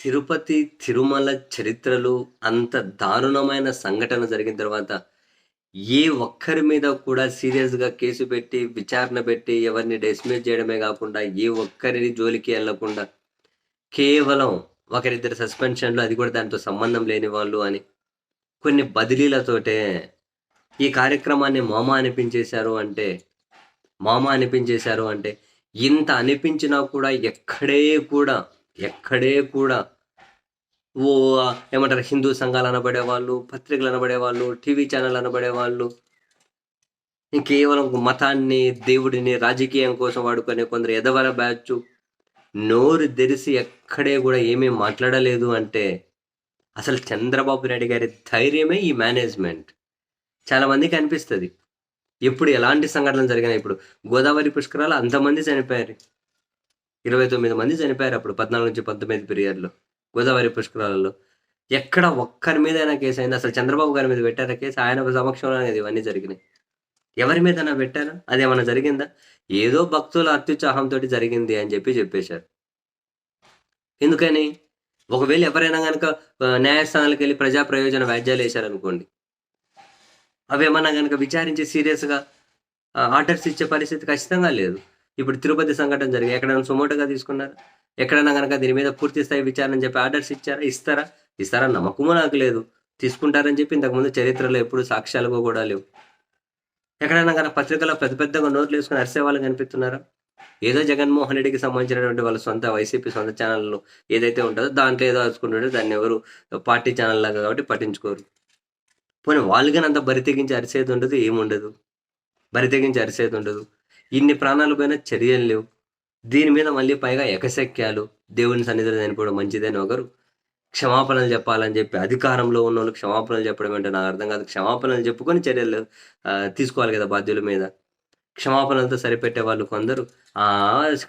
తిరుపతి తిరుమల చరిత్రలు అంత దారుణమైన సంఘటన జరిగిన తర్వాత ఏ ఒక్కరి మీద కూడా సీరియస్గా కేసు పెట్టి విచారణ పెట్టి ఎవరిని డిస్మిస్ చేయడమే కాకుండా ఏ ఒక్కరిని జోలికి వెళ్ళకుండా కేవలం ఒకరిద్దరు సస్పెన్షన్లు అది కూడా దాంతో సంబంధం లేని వాళ్ళు అని కొన్ని బదిలీలతోటే ఈ కార్యక్రమాన్ని మామ అనిపించేశారు అంటే మామ అనిపించేశారు అంటే ఇంత అనిపించినా కూడా ఎక్కడే కూడా ఎక్కడే కూడా ఓ ఏమంటారు హిందూ సంఘాలు అనబడే వాళ్ళు పత్రికలు అనబడేవాళ్ళు టీవీ ఛానల్ అనబడే వాళ్ళు కేవలం మతాన్ని దేవుడిని రాజకీయం కోసం వాడుకునే కొందరు ఎదవల బ్యాచ్. నోరు తెరిసి ఎక్కడే కూడా ఏమీ మాట్లాడలేదు అంటే అసలు చంద్రబాబు నాయుడు గారి ధైర్యమే ఈ మేనేజ్మెంట్. చాలామందికి అనిపిస్తుంది. ఎప్పుడు ఎలాంటి సంఘటనలు జరిగినాయి ఇప్పుడు గోదావరి పుష్కరాలు అంతమంది చనిపోయారు. ఇరవై తొమ్మిది మంది చనిపోయారు అప్పుడు పద్నాలుగు నుంచి పంతొమ్మిది పీరియడ్లో గోదావరి పుష్కరాలలో. ఎక్కడ ఒక్కరి మీద అయినా కేసు అయింది. అసలు చంద్రబాబు గారి మీద పెట్టారా కేసు? ఆయన సమక్షంలో అనేది ఇవన్నీ జరిగినాయి. ఎవరి మీద పెట్టారా? అది ఏమైనా జరిగిందా? ఏదో భక్తుల అత్యుత్సాహంతో జరిగింది అని చెప్పి చెప్పేశారు. ఎందుకని? ఒకవేళ ఎవరైనా కనుక న్యాయస్థానాలకు వెళ్ళి ప్రజా ప్రయోజన వ్యాజ్యాలు వేశారనుకోండి. అవి ఏమన్నా కనుక విచారించి సీరియస్గా ఆర్డర్స్ ఇచ్చే పరిస్థితి ఖచ్చితంగా లేదు. ఇప్పుడు తిరుపతి సంఘటన జరిగి ఎక్కడైనా సుమోటోగా తీసుకున్నారు? ఎక్కడైనా కనుక దీని మీద పూర్తి స్థాయి విచారణ చెప్పి ఆర్డర్స్ ఇచ్చారా? ఇస్తారా? ఇస్తారా? నమ్మకము నాకు లేదు. తీసుకుంటారని చెప్పి ఇంతకుముందు చరిత్రలో ఎప్పుడు సాక్ష్యాలుగా కూడా లేవు. ఎక్కడైనా కనుక పత్రికలో పెద్ద పెద్దగా నోట్లు వేసుకుని అరిసే వాళ్ళు కనిపిస్తున్నారా? ఏదో జగన్మోహన్ రెడ్డికి సంబంధించినటువంటి వాళ్ళ సొంత వైసీపీ సొంత ఛానల్లో ఏదైతే ఉంటుందో దాంట్లో ఏదో వేసుకుంటుంటే దాన్ని ఎవరు పార్టీ ఛానల్ లాగా కాబట్టి పట్టించుకోరు. పోనీ వాళ్ళుగాని అంత బరి తెగించి అరిసేది ఉండదు ఏముండదు? బరి తెగించి అరిసేది ఉండదు. ఇన్ని ప్రాణాలు పైన చర్యలు లేవు. దీని మీద మళ్ళీ పైగా ఎకశక్యాలు దేవుని సన్నిధిలో చనిపోవడం మంచిదని ఒకరు క్షమాపణలు చెప్పాలని చెప్పి అధికారంలో ఉన్న వాళ్ళు క్షమాపణలు చెప్పడం అంటే నాకు అర్థం కాదు. క్షమాపణలు చెప్పుకొని చర్యలు తీసుకోవాలి కదా బాధ్యుల మీద. క్షమాపణలతో సరిపెట్టే వాళ్ళు కొందరు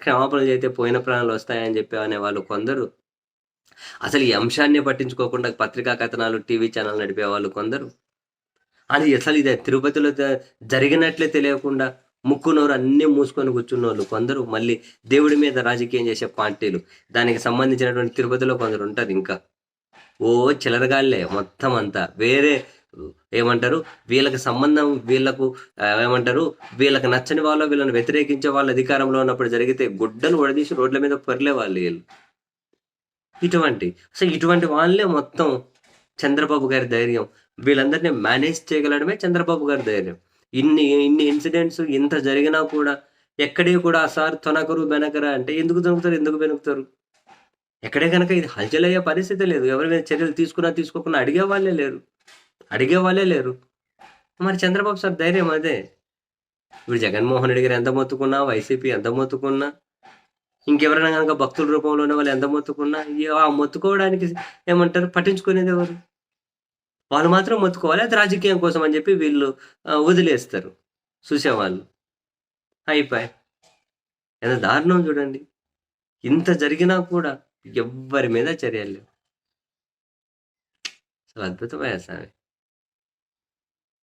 క్షమాపణలు చేస్తే పోయిన ప్రాణాలు వస్తాయని చెప్పి అనే వాళ్ళు కొందరు. అసలు ఈ అంశాన్ని పట్టించుకోకుండా పత్రికా కథనాలు టీవీ ఛానల్ నడిపే వాళ్ళు కొందరు. అది అసలు ఇది తిరుపతిలో జరిగినట్లే తెలియకుండా ముక్కు నోరు అన్నీ మూసుకొని కూర్చున్న వాళ్ళు కొందరు మళ్ళీ దేవుడి మీద రాజకీయం చేసే పార్టీలు. దానికి సంబంధించినటువంటి తిరుపతిలో కొందరు ఉంటారు ఇంకా. ఓ చిలరగాళ్ళే మొత్తం అంతా. వేరే ఏమంటారు? వీళ్ళకి సంబంధం వీళ్ళకు ఏమంటారు? వీళ్ళకి నచ్చని వాళ్ళు వీళ్ళని వ్యతిరేకించే వాళ్ళ అధికారంలో ఉన్నప్పుడు జరిగితే గుడ్డలు ఒడదీసి రోడ్ల మీద పర్లే వాళ్ళు వీళ్ళు. ఇటువంటి సో ఇటువంటి వాళ్ళే మొత్తం చంద్రబాబు గారి ధైర్యం. వీళ్ళందరినీ మేనేజ్ చేయగలడమే చంద్రబాబు గారి ధైర్యం. ఇన్ని ఇన్ని ఇన్సిడెంట్స్ ఇంత జరిగినా కూడా ఎక్కడే కూడా సార్ తొనకరు బెనకరా అంటే ఎందుకు దొరుకుతారు ఎందుకు వెనుకుతారు ఎక్కడే కనుక ఇది హల్చల్ అయ్యే పరిస్థితి లేదు. ఎవరి మీద చర్యలు తీసుకున్నా తీసుకోకుండా అడిగే వాళ్ళే లేరు. అడిగే వాళ్ళే లేరు. మరి చంద్రబాబు సార్ ధైర్యం అదే. ఇప్పుడు జగన్మోహన్ రెడ్డి గారు ఎంత మొత్తుకున్నా వైసీపీ ఎంత మొత్తుకున్నా ఇంకెవరైనా కనుక భక్తుల రూపంలో ఉన్న వాళ్ళు ఎంత మొత్తుకున్నా ఆ మొత్తుకోవడానికి ఏమంటారు? పట్టించుకునేది ఎవరు? వాళ్ళు మాత్రం మొత్తుకోవాలి అది రాజకీయం కోసం అని చెప్పి వీళ్ళు వదిలేస్తారు. చూసేవాళ్ళు అయిపోయి. ఎంత దారుణం చూడండి. ఇంత జరిగినా కూడా ఎవ్వరి మీద చర్యలు లేవు. అసలు అద్భుతమైన స్వామి.